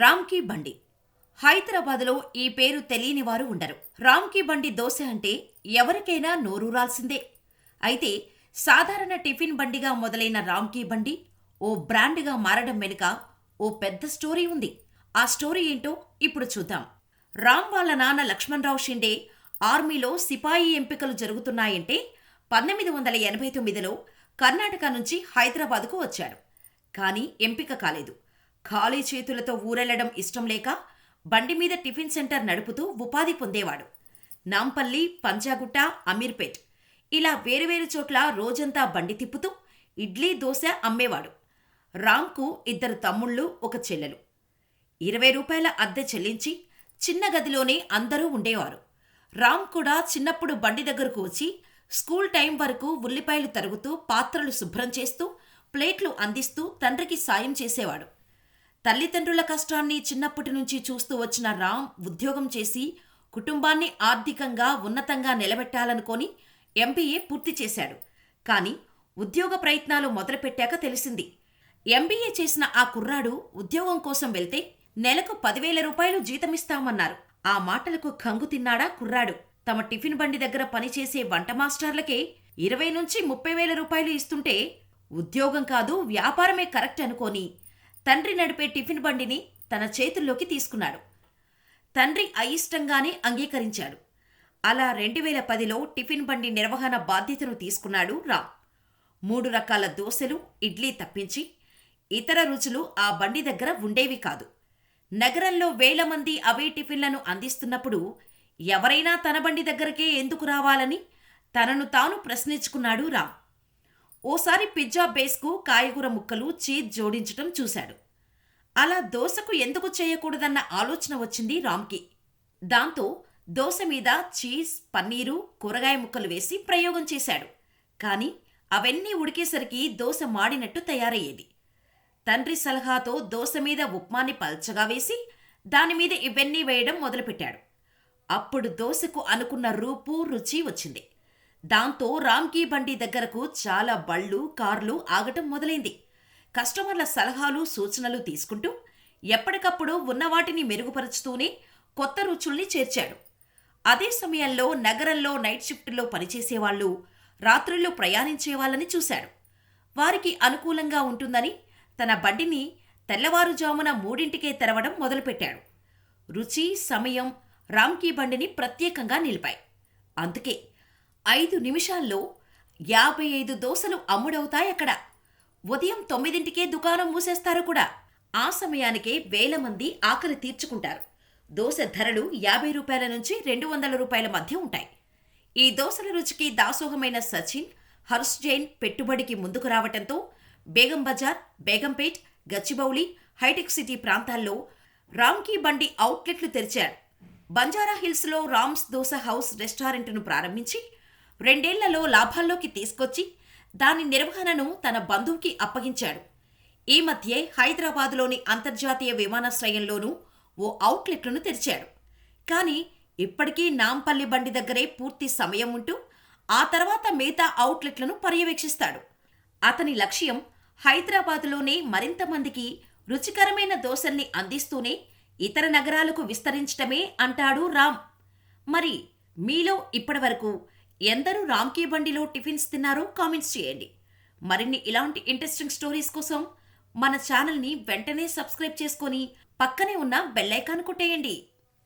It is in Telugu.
రామ్కీ బండి. హైదరాబాద్లో ఈ పేరు తెలియని వారు ఉండరు. రామ్కీ బండి దోశ అంటే ఎవరికైనా నోరూరాల్సిందే అయితే సాధారణ టిఫిన్ బండిగా మొదలైన రామ్కీ బండి ఓ బ్రాండ్గా మారడం వెనుక ఓ పెద్ద స్టోరీ ఉంది. ఆ స్టోరీ ఏంటో ఇప్పుడు చూద్దాం. రామ్ వాళ్ళ నాన్న లక్ష్మణరావు షిండే ఆర్మీలో సిపాయి ఎంపికలు జరుగుతున్నాయంటే పంతొమ్మిది వందల ఎనభై తొమ్మిదిలో కర్ణాటక నుంచి హైదరాబాద్కు వచ్చాడు కానీ ఎంపిక కాలేదు. ఖాళీ చేతులతో ఊరెళ్ళడం ఇష్టం లేక బండి మీద టిఫిన్ సెంటర్ నడుపుతూ ఉపాధి పొందేవాడు. నాంపల్లి పంజాగుట్ట అమీర్పేట్ ఇలా వేరువేరు చోట్ల రోజంతా బండి తిప్పుతూ ఇడ్లీ దోశ అమ్మేవాడు. రామ్కు ఇద్దరు తమ్ముళ్ళు ఒక చెల్లెలు. ఇరవై రూపాయల అద్దె చెల్లించి చిన్న గదిలోనే అందరూ ఉండేవారు. రామ్ కూడా చిన్నప్పుడు బండి దగ్గరకు వచ్చి స్కూల్ టైం వరకు ఉల్లిపాయలు తరుగుతూ పాత్రలు శుభ్రం చేస్తూ ప్లేట్లు అందిస్తూ తండ్రికి సాయం చేసేవాడు. తల్లిదండ్రుల కష్టాన్ని చిన్నప్పటి నుంచి చూస్తూ వచ్చిన రామ్ ఉద్యోగం చేసి కుటుంబాన్ని ఆర్థికంగా ఉన్నతంగా నిలబెట్టాలనుకొని ఎంబీఏ పూర్తి చేశాడు. కానీ ఉద్యోగ ప్రయత్నాలు మొదలుపెట్టాక తెలిసింది. ఎంబీఏ చేసిన ఆ కుర్రాడు ఉద్యోగం కోసం వెళ్తే నెలకు పదివేల రూపాయలు జీతమిస్తామన్నారు. ఆ మాటలకు కంగు తిన్నాడా కుర్రాడు. తమ టిఫిన్ బండి దగ్గర పనిచేసే వంట మాస్టర్లకే ఇరవై నుంచి ముప్పై వేల రూపాయలు ఇస్తుంటే ఉద్యోగం కాదు వ్యాపారమే కరెక్ట్ అనుకోని తండ్రి నడిపే టిఫిన్ బండిని తన చేతుల్లోకి తీసుకున్నాడు. తండ్రి అయిష్టంగానే అంగీకరించాడు. అలా రెండు వేల పదిలో టిఫిన్ బండి నిర్వహణ బాధ్యతను తీసుకున్నాడు రామ్. మూడు రకాల దోశలు ఇడ్లీ తప్పించి ఇతర రుచులు ఆ బండి దగ్గర ఉండేవి కాదు. నగరంలో వేల మంది అవే టిఫిన్లను అందిస్తున్నప్పుడు ఎవరైనా తన బండి దగ్గరకే ఎందుకు రావాలని తనను తాను ప్రశ్నించుకున్నాడు రామ్. ఓసారి పిజ్జా బేస్కు కాయగూర ముక్కలు చీజ్ జోడించటం చూశాడు. అలా దోశకు ఎందుకు చేయకూడదన్న ఆలోచన వచ్చింది రామ్కి. దాంతో దోశ మీద చీజ్ పన్నీరు కూరగాయ ముక్కలు వేసి ప్రయోగం చేశాడు. కానీ అవన్నీ ఉడికేసరికి దోశ మాడినట్టు తయారయ్యేది. తండ్రి సలహాతో దోశ మీద ఉప్మాని పల్చగా వేసి దానిమీద ఇవన్నీ వేయడం మొదలుపెట్టాడు. అప్పుడు దోశకు అనుకున్న రూపు రుచి వచ్చింది. దాంతో రామ్కీ బండి దగ్గరకు చాలా బళ్ళు కార్లు ఆగటం మొదలైంది. కస్టమర్ల సలహాలు సూచనలు తీసుకుంటూ ఎప్పటికప్పుడు ఉన్న వాటిని మెరుగుపరుచుతూనే కొత్త రుచుల్ని చేర్చాడు. అదే సమయంలో నగరంలో నైట్ షిఫ్ట్లో పనిచేసేవాళ్ళు రాత్రుల్లో ప్రయాణించే వాళ్ళని చూశాడు. వారికి అనుకూలంగా ఉంటుందని తన బండిని తెల్లవారుజామున మూడింటికే తెరవడం మొదలుపెట్టాడు. రుచి సమయం రామ్కీ బండిని ప్రత్యేకంగా నిలిపాయి. అందుకే ఐదు నిమిషాల్లో యాభై ఐదు దోశలు అమ్ముడవుతాయక్కడ ఉదయం తొమ్మిదింటికే దుకాణం మూసేస్తారు కూడా. ఆ సమయానికే వేల మంది ఆకలి తీర్చుకుంటారు. దోశ ధరలు యాభై రూపాయల నుంచి రెండు వందల రూపాయల మధ్య ఉంటాయి. ఈ దోశల రుచికి దాసోహమైన సచిన్ హర్ష్ జైన్ పెట్టుబడికి ముందుకు రావటంతో బేగం బజార్ బేగంపేట్ గచ్చిబౌలి హైటెక్ సిటీ ప్రాంతాల్లో రామ్కీ బండి అవుట్లెట్లు తెరిచారు. బంజారా హిల్స్లో రామ్స్ దోశ హౌస్ రెస్టారెంట్ను ప్రారంభించి రెండేళ్ళలో లాభాల్లోకి తీసుకొచ్చి దాని నిర్వహణను తన బంధువుకి అప్పగించాడు. ఈ మధ్యే హైదరాబాదులోని అంతర్జాతీయ విమానాశ్రయంలోనూ ఓ అవుట్లెట్లను తెరిచాడు. కానీ ఇప్పటికీ నాంపల్లి బండి దగ్గరే పూర్తి సమయం ఉంటూ ఆ తర్వాత మిగతా అవుట్లెట్లను పర్యవేక్షిస్తాడు. అతని లక్ష్యం హైదరాబాదులోనే మరింత మందికి రుచికరమైన దోశల్ని అందిస్తూనే ఇతర నగరాలకు విస్తరించటమే అంటాడు రామ్. మరి మీలో ఇప్పటివరకు ఎందరూ రామ్కీ బండిలో టిఫిన్స్ తిన్నారో కామెంట్స్ చేయండి. మరిన్ని ఇలాంటి ఇంట్రెస్టింగ్ స్టోరీస్ కోసం మన ఛానల్ని వెంటనే సబ్స్క్రైబ్ చేసుకొని పక్కనే ఉన్న బెల్లైకాన్ కొట్టేయండి.